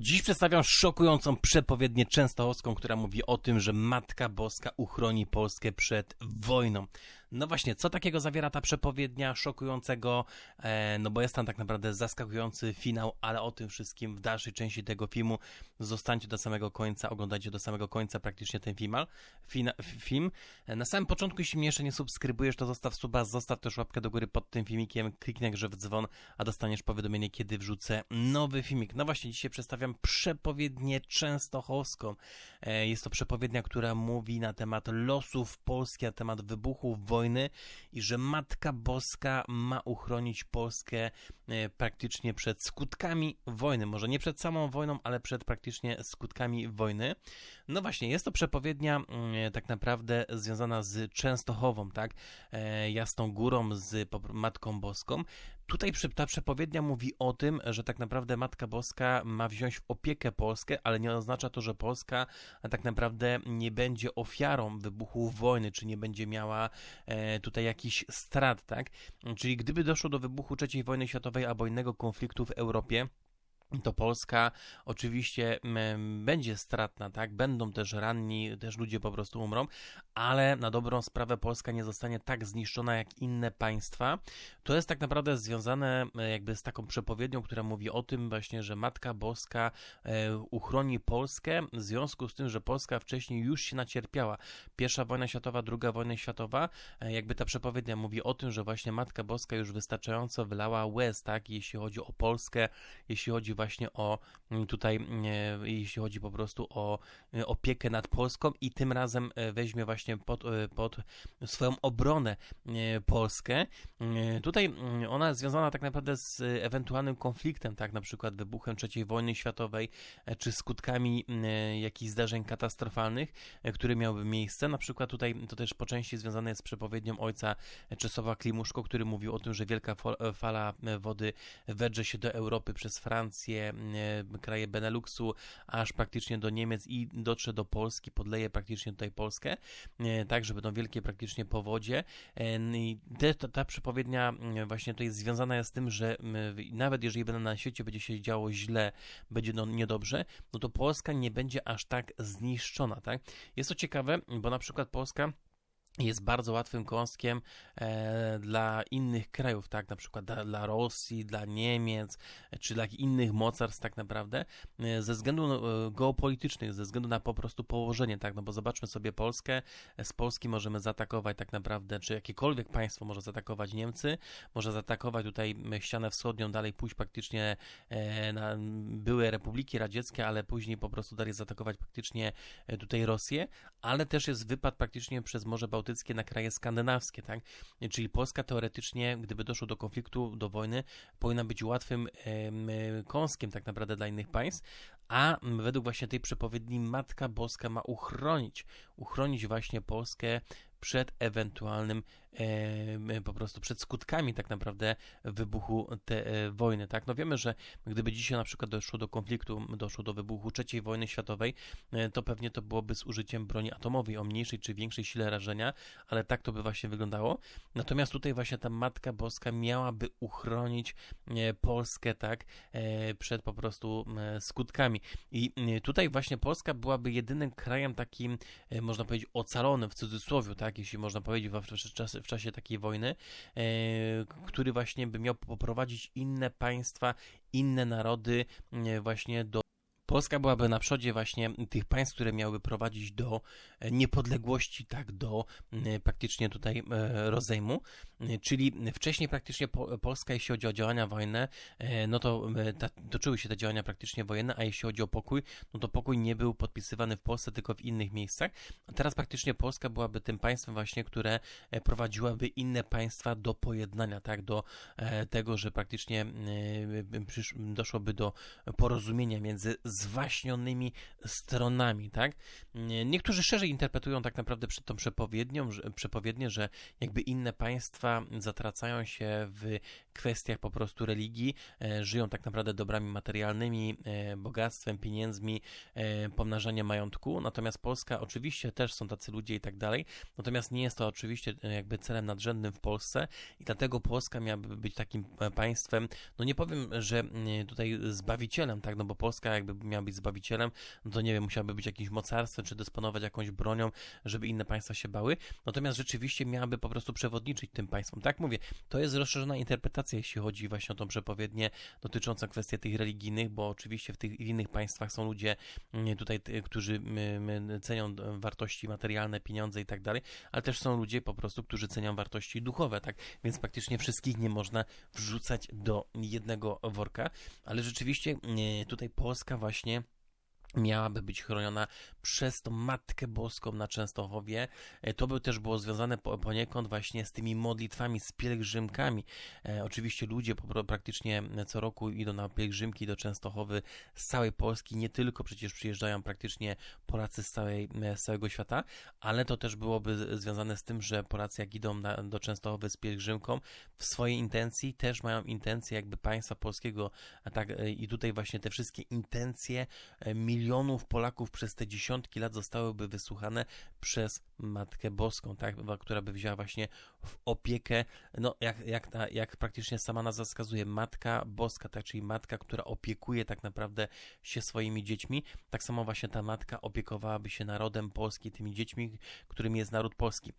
Dziś przedstawiam szokującą przepowiednię częstochowską, która mówi o tym, że Matka Boska uchroni Polskę przed wojną. No właśnie, co takiego zawiera ta przepowiednia szokującego? E, no bo jest tam tak naprawdę zaskakujący finał, ale o tym wszystkim w dalszej części tego filmu. Zostańcie do samego końca, oglądajcie do samego końca praktycznie ten film. Fina, film. E, na samym początku, jeśli mnie jeszcze nie subskrybujesz, to zostaw suba, zostaw też łapkę do góry pod tym filmikiem, kliknij grze w dzwon, a dostaniesz powiadomienie, kiedy wrzucę nowy filmik. No właśnie, dzisiaj przedstawiam przepowiednię częstochowską. E, jest to przepowiednia, która mówi na temat losów Polski, na temat wybuchu wojny wojny i że Matka Boska ma uchronić Polskę e, praktycznie przed skutkami wojny. Może nie przed samą wojną, ale przed praktycznie skutkami wojny. No właśnie, jest to przepowiednia mm, tak naprawdę związana z Częstochową, tak? E, Jasną Górą, z Matką Boską. Tutaj ta przepowiednia mówi o tym, że tak naprawdę Matka Boska ma wziąć w opiekę Polskę, ale nie oznacza to, że Polska tak naprawdę nie będzie ofiarą wybuchu wojny, czy nie będzie miała e, tutaj jakichś strat, tak? Czyli gdyby doszło do wybuchu III wojny światowej albo innego konfliktu w Europie, to Polska oczywiście będzie stratna, tak? Będą też ranni, też ludzie po prostu umrą, ale na dobrą sprawę Polska nie zostanie tak zniszczona jak inne państwa. To jest tak naprawdę związane e, jakby z taką przepowiednią, która mówi o tym właśnie, że Matka Boska e, uchroni Polskę w związku z tym, że Polska wcześniej już się nacierpiała. Pierwsza wojna światowa, druga wojna światowa, e, jakby ta przepowiednia mówi o tym, że właśnie Matka Boska już wystarczająco wylała łez, tak? Jeśli chodzi o Polskę, jeśli chodzi właśnie o mm, tutaj, mm, e, jeśli chodzi po prostu o e, opiekę nad Polską i tym razem e, weźmie właśnie pod, pod swoją obronę Polskę. Tutaj mm, ona jest związana tak naprawdę z ewentualnym konfliktem, tak, na przykład wybuchem III wojny światowej, czy skutkami jakichś zdarzeń katastrofalnych, które miałyby miejsce. Na przykład tutaj to też po części związane jest z przepowiednią ojca Czesława Klimuszko, który mówił o tym, że wielka fala wody wedrze się do Europy przez Francję, E, kraje Beneluxu, aż praktycznie do Niemiec i dotrze do Polski, podleje praktycznie tutaj Polskę, e, tak, że będą wielkie praktycznie powodzie. E, I ta, ta przepowiednia właśnie tutaj związana jest z tym, że nawet jeżeli na świecie będzie się działo źle, będzie no niedobrze, no to Polska nie będzie aż tak zniszczona, tak? Jest to ciekawe, bo na przykład Polska jest bardzo łatwym kąskiem e, dla innych krajów, tak, na przykład dla, dla, Rosji, dla Niemiec, czy dla innych mocarstw tak naprawdę, e, ze względu e, geopolitycznych, ze względu na po prostu położenie, tak, no bo zobaczmy sobie Polskę, z Polski możemy zaatakować tak naprawdę, czy jakiekolwiek państwo może zaatakować Niemcy, może zaatakować tutaj ścianę wschodnią, dalej pójść praktycznie na były republiki radzieckie, ale później po prostu dalej zaatakować praktycznie tutaj Rosję, ale też jest wypad praktycznie przez Morze Bałtyckie bałtyckie na kraje skandynawskie, tak? Czyli Polska teoretycznie, gdyby doszło do konfliktu, do wojny, powinna być łatwym e, kąskiem tak naprawdę dla innych państw, a według właśnie tej przepowiedni Matka Boska ma uchronić, uchronić właśnie Polskę przed ewentualnym po prostu przed skutkami tak naprawdę wybuchu tej e, wojny, tak? No wiemy, że gdyby dzisiaj na przykład doszło do konfliktu, doszło do wybuchu III wojny światowej, e, to pewnie to byłoby z użyciem broni atomowej o mniejszej czy większej sile rażenia, ale tak to by właśnie wyglądało. Natomiast tutaj właśnie ta Matka Boska miałaby uchronić e, Polskę, tak? Przed po prostu skutkami. I tutaj właśnie Polska byłaby jedynym krajem takim, można powiedzieć, ocalonym w cudzysłowie, tak? jeśli można powiedzieć, w, w czasie takiej wojny, e, który właśnie by miał poprowadzić inne państwa, inne narody e, właśnie do Polska byłaby na przodzie właśnie tych państw, które miałyby prowadzić do e, niepodległości, tak, do e, praktycznie tutaj e, rozejmu, czyli wcześniej praktycznie Polska, jeśli chodzi o działania wojenne, no to ta, toczyły się te działania praktycznie wojenne, a jeśli chodzi o pokój, no to pokój nie był podpisywany w Polsce, tylko w innych miejscach. A teraz praktycznie Polska byłaby tym państwem właśnie, które prowadziłaby inne państwa do pojednania, tak, do tego, że praktycznie doszłoby do porozumienia między zwaśnionymi stronami, tak? Niektórzy szerzej interpretują tak naprawdę przed tą przepowiednią, że, przepowiednię, że jakby inne państwa zatracają się w kwestiach po prostu religii, e, żyją tak naprawdę dobrami materialnymi, e, bogactwem, pieniędzmi, e, pomnażaniem majątku, natomiast Polska oczywiście też są tacy ludzie i tak dalej, natomiast nie jest to oczywiście jakby celem nadrzędnym w Polsce i dlatego Polska miałaby być takim państwem, no nie powiem, że tutaj zbawicielem, tak, no bo Polska jakby miała być zbawicielem, no to nie wiem, musiałaby być jakimś mocarstwem, czy dysponować jakąś bronią, żeby inne państwa się bały. Natomiast rzeczywiście miałaby po prostu przewodniczyć tym państwom. Tak mówię, to jest rozszerzona interpretacja, jeśli chodzi właśnie o tą przepowiednię dotyczącą kwestii tych religijnych, bo oczywiście w tych innych państwach są ludzie mm, tutaj, którzy cenią wartości materialne, pieniądze i tak dalej, ale też są ludzie po prostu, którzy cenią wartości duchowe, tak? Więc praktycznie wszystkich nie można wrzucać do jednego worka, ale rzeczywiście tutaj Polska właśnie точнее. Miałaby być chroniona przez tą Matkę Boską na Częstochowie. E, to by też było związane poniekąd właśnie z tymi modlitwami, z pielgrzymkami. E, oczywiście ludzie praktycznie co roku idą na pielgrzymki do Częstochowy z całej Polski, nie tylko przecież przyjeżdżają praktycznie Polacy z, całej, e, z całego świata, ale to też byłoby związane z tym, że Polacy jak idą na, do Częstochowy z pielgrzymką, w swojej intencji też mają intencje jakby państwa polskiego, a tak i tutaj właśnie te wszystkie intencje milionów milionów Polaków przez te dziesiątki lat zostałyby wysłuchane przez Matkę Boską, tak, która by wzięła właśnie w opiekę, no jak, jak, ta, jak praktycznie sama nazwa wskazuje, Matka Boska, tak, czyli matka, która opiekuje tak naprawdę się swoimi dziećmi, tak samo właśnie ta matka opiekowałaby się narodem polskim, tymi dziećmi, którym jest naród polski.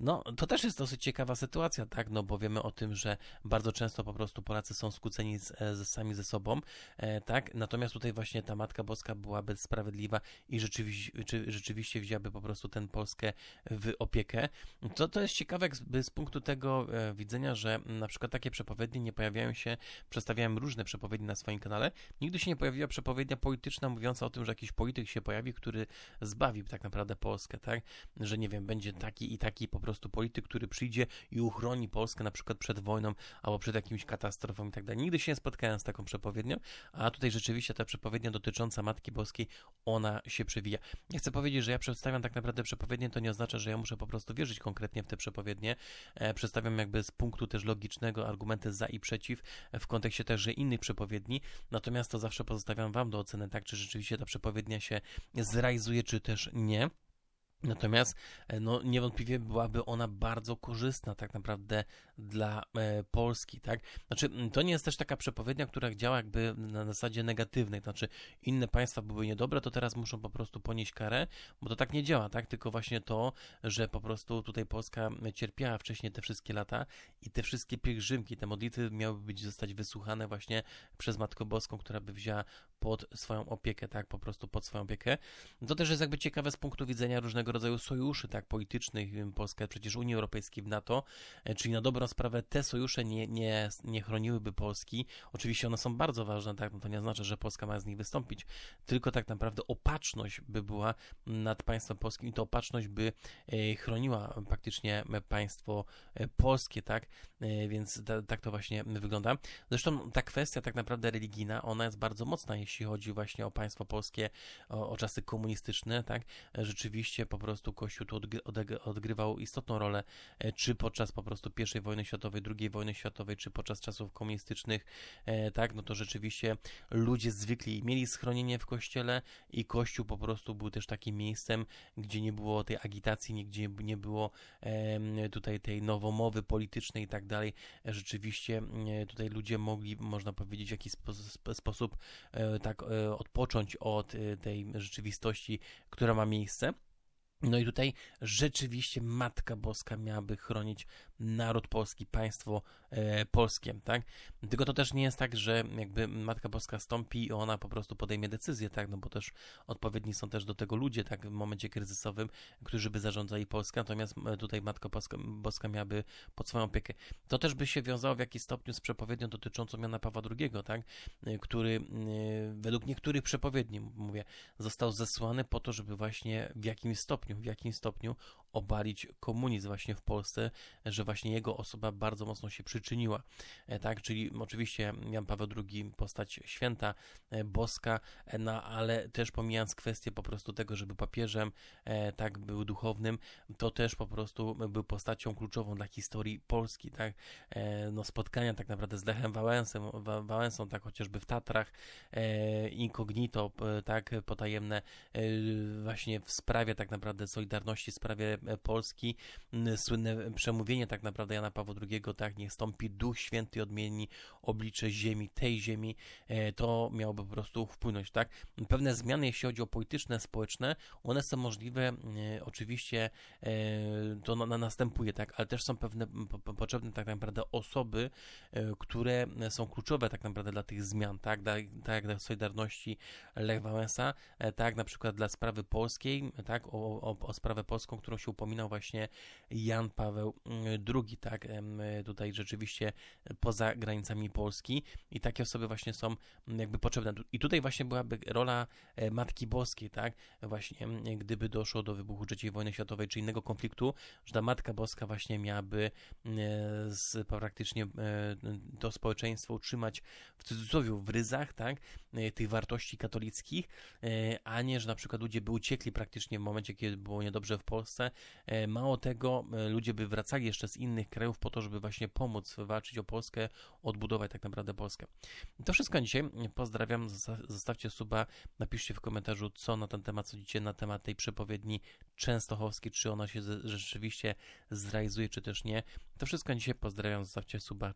No, to też jest dosyć ciekawa sytuacja, tak, no bo wiemy o tym, że bardzo często po prostu Polacy są skłóceni z, z sami ze sobą, e, tak, natomiast tutaj właśnie ta Matka Boska byłaby sprawiedliwa i rzeczywiście, rzeczywiście wzięłaby po prostu tę Polskę w opiekę. To, to jest ciekawe z punktu tego e, widzenia, że na przykład takie przepowiednie nie pojawiają się, przedstawiałem różne przepowiednie na swoim kanale, nigdy się nie pojawiła przepowiednia polityczna mówiąca o tym, że jakiś polityk się pojawi, który zbawi tak naprawdę Polskę, tak? Że nie wiem, będzie taki i taki po prostu polityk, który przyjdzie i uchroni Polskę na przykład przed wojną albo przed jakimś katastrofą i tak dalej. Nigdy się nie spotkałem z taką przepowiednią, a tutaj rzeczywiście ta przepowiednia dotycząca Matki Boskiej, ona się przewija. Nie chcę powiedzieć, że ja przedstawiam tak naprawdę przepowiednie, to nie oznacza, że ja muszę po prostu wierzyć konkretnie w te przepowiednie. E, przedstawiam jakby z punktu też logicznego argumenty za i przeciw e, w kontekście też innych przepowiedni, natomiast to zawsze pozostawiam Wam do oceny, tak, czy rzeczywiście ta przepowiednia się zrealizuje, czy też nie. Natomiast e, no, niewątpliwie byłaby ona bardzo korzystna tak naprawdę dla e, Polski, tak? Znaczy, to nie jest też taka przepowiednia, która działa jakby na zasadzie negatywnej, znaczy inne państwa były niedobre, to teraz muszą po prostu ponieść karę, bo to tak nie działa, tak? Tylko właśnie to, że po prostu tutaj Polska cierpiała wcześniej te wszystkie lata i te wszystkie pielgrzymki, te modlitwy miały być zostać wysłuchane właśnie przez Matkę Boską, która by wzięła pod swoją opiekę, tak? Po prostu pod swoją opiekę. To też jest jakby ciekawe z punktu widzenia różnego rodzaju sojuszy, tak? Politycznych, Polska przecież Unii Europejskiej w NATO, e, czyli na dobrą sprawę te sojusze nie, nie, nie chroniłyby Polski. Oczywiście one są bardzo ważne, tak? No to nie oznacza, że Polska ma z nich wystąpić, tylko tak naprawdę opatrzność by była nad państwem polskim i to opatrzność by e, chroniła praktycznie państwo e, polskie, tak? Więc tak to właśnie wygląda. Zresztą ta kwestia tak naprawdę religijna, ona jest bardzo mocna, jeśli chodzi właśnie o państwo polskie, o, o czasy komunistyczne, tak? Rzeczywiście po prostu Kościół tu odgrywał istotną rolę, czy podczas po prostu I wojny światowej, II wojny światowej, czy podczas czasów komunistycznych, e, tak, no to rzeczywiście ludzie zwykli mieli schronienie w kościele i kościół po prostu był też takim miejscem, gdzie nie było tej agitacji, nigdzie nie było tutaj tej nowomowy politycznej i tak dalej. Rzeczywiście e, tutaj ludzie mogli, można powiedzieć, w jakiś sposób e, tak odpocząć od tej rzeczywistości, która ma miejsce. No i tutaj rzeczywiście Matka Boska miałaby chronić naród polski, państwo e, polskie, tak? Tylko to też nie jest tak, że jakby Matka Boska stąpi i ona po prostu podejmie decyzję, tak? No bo też odpowiedni są też do tego ludzie, tak? W momencie kryzysowym, którzy by zarządzali Polskę, natomiast e, tutaj Matka Boska, Boska miałaby pod swoją opiekę. To też by się wiązało w jakiś stopniu z przepowiednią dotyczącą Jana Pawła II, tak? E, który e, według niektórych przepowiedni, mówię, został zesłany po to, żeby właśnie w jakimś stopniu, w jakimś stopniu obalić komunizm właśnie w Polsce, że właśnie jego osoba bardzo mocno się przyczyniła. E, tak, czyli oczywiście Jan Paweł II, postać święta, e, boska, e, no ale też pomijając kwestię po prostu tego, żeby papieżem, tak, był duchownym, to też po prostu był postacią kluczową dla historii Polski, tak, no spotkania tak naprawdę z Lechem Wałęsem, Wałęsą, tak, chociażby w Tatrach, incognito, tak, potajemne właśnie w sprawie tak naprawdę Solidarności, w sprawie Polski, m, słynne przemówienie tak naprawdę Jana Pawła II, tak, niech stąpi Duch Święty odmieni oblicze ziemi, tej ziemi, e, to miałoby po prostu wpłynąć, tak. Pewne zmiany, jeśli chodzi o polityczne, społeczne, one są możliwe, e, oczywiście e, to na, na następuje, tak, ale też są pewne po, po, potrzebne tak naprawdę osoby, które są kluczowe tak naprawdę dla tych zmian, tak, dla, tak dla Solidarności Lech Wałęsa, tak? Na przykład dla sprawy polskiej, tak, o, o, o sprawę polską, którą się upominał właśnie Jan Paweł mm, II, tak, em, tutaj rzeczywiście poza granicami Polski i takie osoby właśnie są mm, jakby potrzebne. I tutaj właśnie byłaby rola e, Matki Boskiej, tak, właśnie m, gdyby doszło do wybuchu III wojny światowej czy innego konfliktu, że ta Matka Boska właśnie miałaby e, z, praktycznie e, to społeczeństwo utrzymać w cudzysłowie w ryzach, tak, tych wartości katolickich, a nie, że na przykład ludzie by uciekli praktycznie w momencie, kiedy było niedobrze w Polsce. E, Mało tego, e, ludzie by wracali jeszcze z innych krajów po to, żeby właśnie pomóc walczyć o Polskę, odbudować tak naprawdę Polskę. To wszystko dzisiaj. Pozdrawiam, zosta- zostawcie suba, napiszcie w komentarzu, co na ten temat sądzicie, na temat tej przepowiedni częstochowskiej, czy ona się ze- rzeczywiście zrealizuje, czy też nie. To wszystko dzisiaj. Pozdrawiam, zostawcie suba.